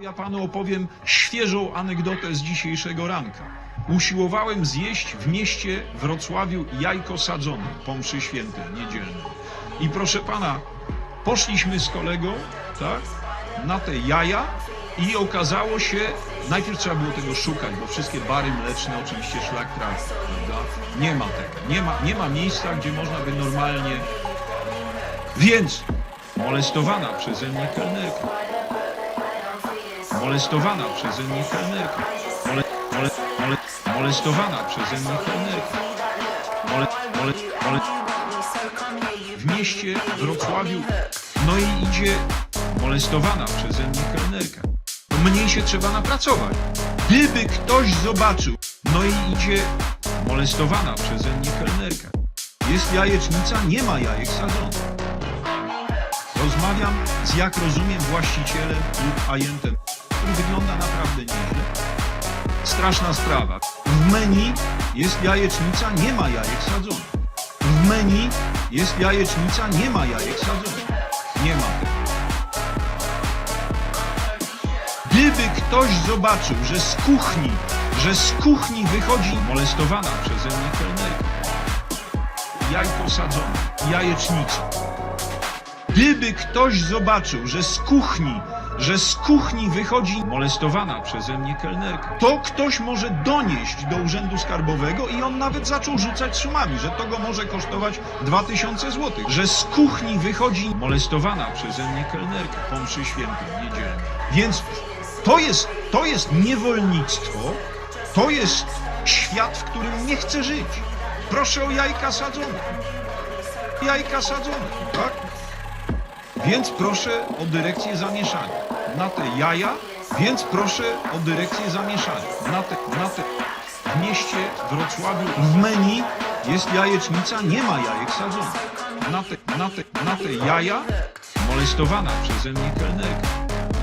Ja panu opowiem świeżą anegdotę z dzisiejszego ranka. Usiłowałem zjeść w mieście Wrocławiu jajko sadzone po mszy świętej niedzielnej. I proszę pana, poszliśmy z kolegą, tak, na te jaja i okazało się, najpierw trzeba było tego szukać, bo wszystkie bary mleczne oczywiście szlak trafi, prawda? Nie ma tego, nie ma, nie ma miejsca, gdzie można by normalnie... Więc molestowana przeze mnie kelnerka molestowana przeze mnie kelnerka. Mole, mole, mole, molestowana przeze mnie kelnerka. Mole, mole, mole, w mieście Wrocławiu. No i idzie molestowana przeze mnie kelnerka. To mniej się trzeba napracować. Gdyby ktoś zobaczył, no i idzie molestowana przeze mnie kelnerka. Jest jajecznica, nie ma jajek sadzonych. Rozmawiam z, jak rozumiem, właścicielem lub ajentem, wygląda naprawdę nieźle. Straszna sprawa. W menu jest jajecznica, nie ma jajek sadzonych. W menu jest jajecznica, nie ma jajek sadzonych. Nie ma. Gdyby ktoś zobaczył, że z kuchni, że z kuchni wychodzi molestowana przeze mnie kelnerka, jajko sadzone, jajecznica, Gdyby ktoś zobaczył, że z kuchni, że z kuchni wychodzi molestowana przeze mnie kelnerka, to ktoś może donieść do Urzędu Skarbowego i on nawet zaczął rzucać sumami, że to go może kosztować 2000 zł. Że z kuchni wychodzi molestowana przeze mnie kelnerka po mszy świętej niedzielnej. Więc to jest, to jest niewolnictwo, to jest świat, w którym nie chcę żyć. Proszę o jajka sadzone. Jajka sadzone, tak? Więc proszę o dyrekcję zamieszania. Na te jaja, więc proszę o dyrekcję zamieszania. Na te, na te, w mieście Wrocławiu w menu jest jajecznica, nie ma jajek sadzonych. Na te, na te, na te jaja molestowana przeze mnie kelnerka.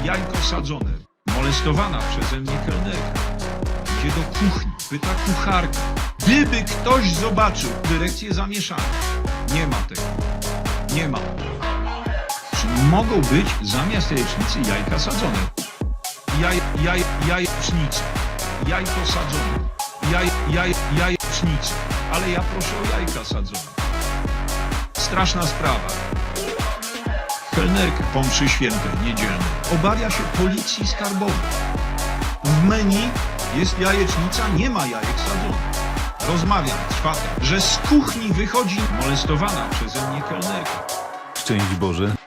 Jajko sadzone, molestowana przeze mnie kelnerka. Idzie do kuchni, pyta kucharka. Gdyby ktoś zobaczył dyrekcję zamieszania, nie ma tego. Nie ma. Mogą być zamiast jajecznicy jajka sadzone? Jaj, jaj, jajecznica, jajko sadzone, jaj, jaj, jajecznica, ale ja proszę o jajka sadzone. Straszna sprawa. Kelnerka po mszy świętej niedzielnej obawia się policji skarbowej. W menu jest jajecznica, nie ma jajek sadzonych. Rozmawiam, trwa, że z kuchni wychodzi molestowana przeze mnie kelnerka. Szczęść Boże.